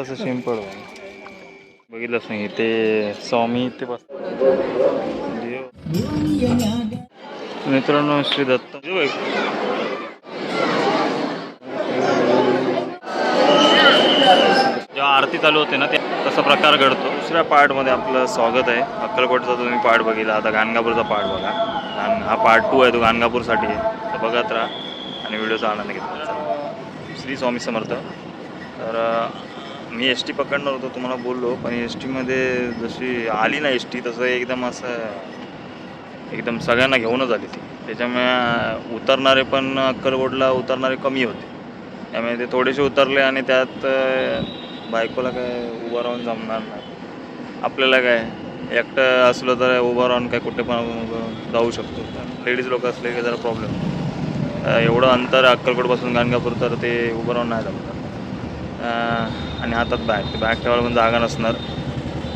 थोडंसं सिंपल बघितलंच नाही ते स्वामी ते बस मित्रांनो श्री दत्त जेव्हा आरती चालू होते ना ते तसा प्रकार घडतो. दुसऱ्या पार्टमध्ये आपलं स्वागत आहे. अक्कलकोटचा तुम्ही पार्ट बघितला. आता गाणगापूरचा पार्ट बघा. गाण हा पार्ट टू आहे तो गाणगापूरसाठी आहे. तर बघत राहा. आणि व्हिडिओचा आनंद घेतला. श्री स्वामी समर्थ. तर मी एस टी पकडणार होतो तुम्हाला बोललो पण एस टीमध्ये जशी आली ना एस टी तसं एकदम असं एकदम सगळ्यांना घेऊनच आली ती. त्याच्यामुळे उतरणारे पण अक्कलकोटला उतरणारे कमी होते. त्यामुळे ते थोडेसे उतरले आणि त्यात बायकोला काय उभं राहून जमणार नाही. आपल्याला काय एकटं असलं तर उभं राहून काय कुठे पण जाऊ शकतो. लेडीज लोक असले की जरा प्रॉब्लेम एवढं अंतर अक्कलकोटपासून गाणगापूर तर ते उभं राहून नाही जमणार. आणि हातात बॅग बॅग ठेवायला पण जागा नसणार.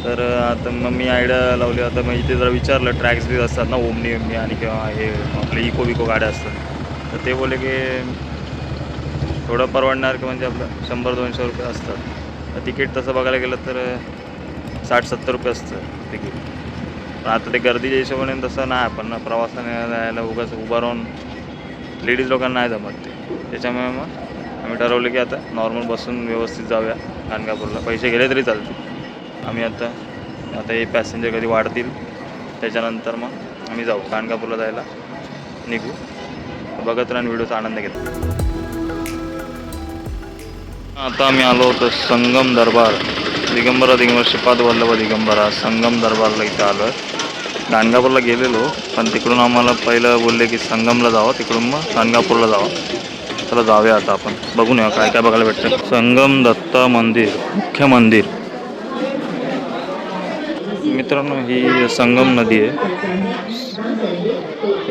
तर आता मग मी आयडिया लावली. आता मग इथे जरा विचारलं ट्रॅक्स बी असतात ना ओमनी ओमनी आणि किंवा हे आपले इको विको गाड्या असतात. तर ते बोलले की थोडं परवडणार की म्हणजे आपलं शंभर दोनशे रुपये असतात. तिकीट तसं बघायला गेलं तर साठ सत्तर रुपये असतं तिकीट. पण आता ते गर्दीच्या हिशोबाने तसं नाही पण ना प्रवासाने जायला उगाच उभं राहून लेडीज लोकांना नाही जमत ते. त्याच्यामुळे मग आम्ही ठरवलं की आता नॉर्मल बसून व्यवस्थित जाऊया. गाणगापूरला पैसे गेले तरी चालतील. आम्ही आता आता हे पॅसेंजर कधी वाढतील त्याच्यानंतर मग आम्ही जाऊ. गाणगापूरला जायला निघू. बघत राहून व्हिडिओचा आनंद घेतो आता आम्ही आलो होतो संगम दरबार. दिगंबरा दिगंबर श्रीपाद वल्लभ दिगंबरा. संगम दरबारला इथं आलो गाणगापूरला गेलेलो पण तिकडून आम्हाला पहिलं बोलले की संगमला जावं. तिकडून मग गाणगापूरला जावं. चला जाऊया आता आपण. बघून या काय काय बघायला भेटतं. संगम दत्ता मंदिर मुख्य मंदिर. मित्रांनो ही संगम नदी आहे.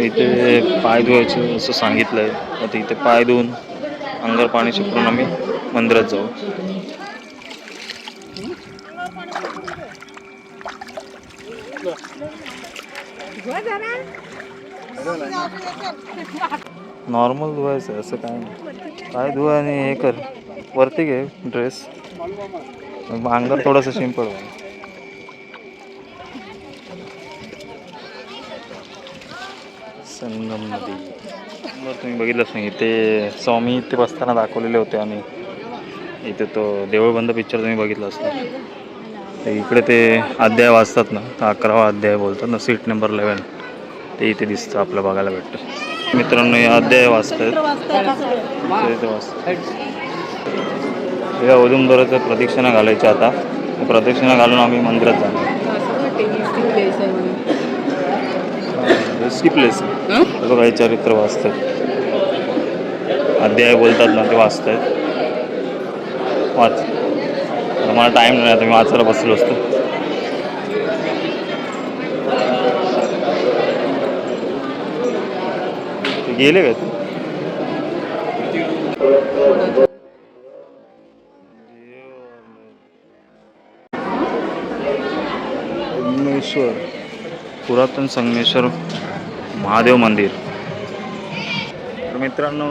इथे पाय धुवायचे असं सांगितलं आहे आता इथे पाय धुवून अंगावर पाणी शिपरून आम्ही मंदिरात जाऊ. नॉर्मल धुवायचं आहे, असं काय नाही. काय धुवा आणि हे कर. वरती घे ड्रेस अंगात थोडंसं सिंपल संगम नदी. बरं तुम्ही बघितलंच नाही. ते स्वामी इथे बसताना दाखवलेले होते आणि इथे तो देवळबंद पिक्चर तुम्ही बघितला असता. ते इकडे ते अध्याय वाचतात ना अकरावा अध्याय बोलतात ना सीट नंबर इलेवन ते इथे दिसतं आपलं बघायला भेटतं. मित्रांनो हे अध्याय वाचतात या औदुंबराचं प्रदक्षिणा घालायची आता. प्रदक्षिणा घालून आम्ही मंदिरात जाणार. रिस्की प्लेस बघा चरित्र वाचतात अध्याय बोलतात ना ते वाचतात वाच. मला टाईम नाही आता मी वाचायला बसलो असतो. गेले का? ते? संगमेश्वर. पुरातन संगमेश्वर महादेव मंदिर. तर मित्रांनो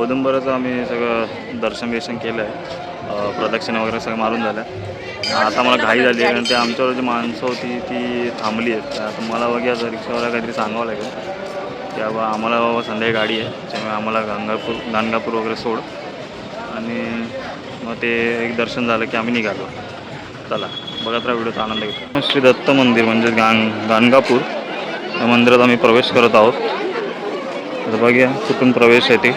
औदुंबराचं आम्ही सगळं दर्शन बिर्शन केलं आहे प्रदक्षिणा वगैरे सगळं मारून झालं. आता मला घाई झाली आहे कारण ते आमच्यावर जी माणसं होती ती थांबली आहेत. आता मला बघा आता रिक्षावाला काहीतरी सांगावं लागेल. की बाबा आम्हाला बाबा संध्याकाळी गाडी आहे त्यामुळे आम्हाला गंगापूर गाणगापूर वगैरे सोड. आणि मग ते एक दर्शन झालं की आम्ही निघालो. चला बघत राहा व्हिडिओचा आनंद घेतो. श्री दत्त मंदिर म्हणजे गाण गाणगापूर या मंदिरात आम्ही प्रवेश करत आहोत. तर बघूया कुठून प्रवेश आहे ते.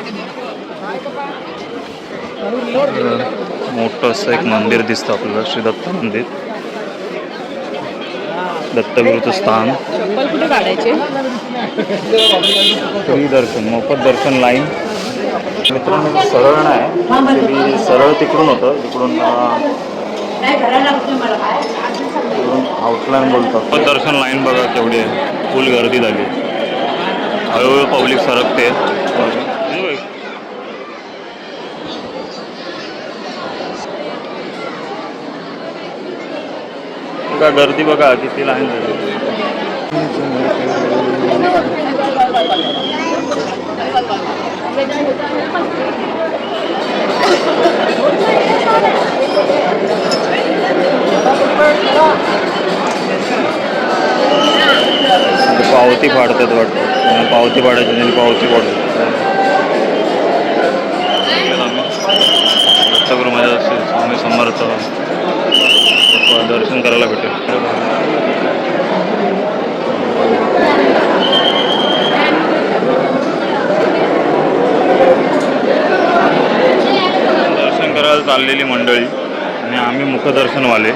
मोठं असं एक मंदिर दिसतं आपल्याला श्री दत्त मंदिर. दत्तगुरूचं स्थान. फ्री दर्शन मोफत दर्शन लाईन मित्रांनो हे सरळ नाही. सरळ तिकडून होतं. तिकडून आउटलाईन बोलतात. दर्शन लाईन बघा केवढी आहे. फुल गर्दी झाली हळूहळू पब्लिक सरकते. का गर्दी बघा किती लाईन झाली. पावती फाडतात वाटतं. पावती फाडायची नाही पावती फाडतात दत्तगुरुमध्ये श्री स्वामी समर्थ. दर्शन करायला भेटेल. दर्शन करायला चाललेली मंडळी आणि आम्ही मुखदर्शनवाले.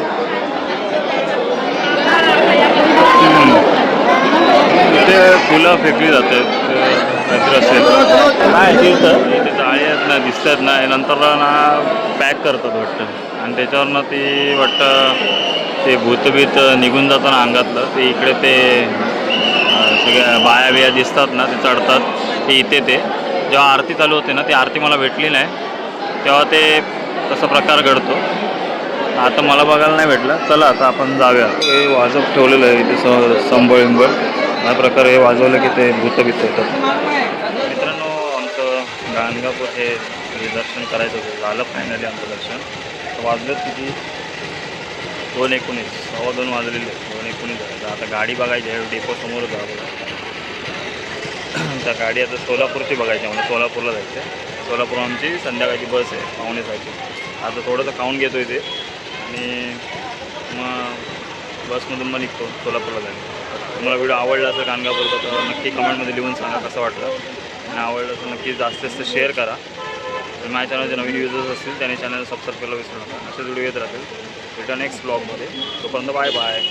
इथे फुलं फेकली जातात काहीतरी असेल. काय इथे जाळी आहेत ना दिसतात ना. नंतर ना पॅक करतात वाटतं. आणि त्याच्यावरनं ती वाटतं ते भूतभीत निघून जाताना अंगातलं. ते इकडे ते सगळ्या बाया बिया दिसतात ना ते चढतात. ते इथे ते. जेव्हा आरती चालू होते ना ती आरती मला भेटली नाही. तेव्हा ते तसा प्रकार घडतो. आता मला बघायला नाही भेटलं. चला आता आपण जाऊया. हे वाजव ठेवलेलं आहे इथे स संबळ विंबळ हा प्रकार हे वाजवलं की ते भूतभीत होतात. मित्रांनो आमचं गाणगापूर हे हे दर्शन करायचं होतं. झालं फायनली आमचं दर्शन. वाजलेत वाजलं किती? दोन एकोणीस. सव्वा दोन वाजलेले आहेत. दोन एकोणीस झाले. तर आता गाडी बघायची आहे. डेपो समोर जावं त्या गाडी आता सोलापूरची बघायची आहे, म्हणजे सोलापूरला जायचं आहे. सोलापूर आमची संध्याकाळची बस आहे. पावणे आता थोडंसं खाऊन घेतो इथे आणि मग बसमधून मग निघतो सोलापूरला जायचं तुम्हाला व्हिडिओ आवडला असेल गाणगापूरचा तर नक्की कमेंटमध्ये लिहून सांगा कसं वाटलं. आणि आवडलं तर नक्की जास्तीत जास्त शेअर करा. आणि माझ्या चॅनलचे नवीन युजर्स असतील त्यांनी चॅनल सबस्क्राईब करायला विसरू नका. असे व्हिडिओ येत राहतील. रिटर्न नेक्स्ट ब्लॉगमध्ये तोपर्यंत बाय बाय